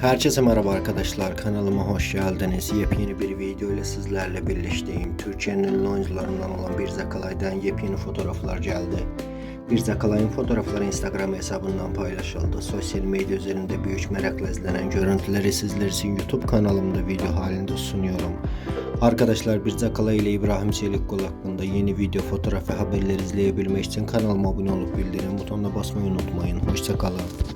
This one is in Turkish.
Herkese merhaba arkadaşlar kanalıma hoş geldiniz. Yepyeni bir video ile sizlerle birleşteyim. Türkiye'nin ünlü oyuncularından olan Bir Zakalay'dan yepyeni fotoğraflar geldi. Bir Zakalay'ın fotoğrafları Instagram hesabından paylaşıldı. Sosyal medya üzerinde büyük merakla izlenen görüntüleri sizler için YouTube kanalımda video halinde sunuyorum. Arkadaşlar Bir Zakalay ile İbrahim Çelikkol hakkında yeni video, fotoğraf ve haberler izleyebilmek için kanalıma abone olup bildirim butonuna basmayı unutmayın. Hoşçakalın.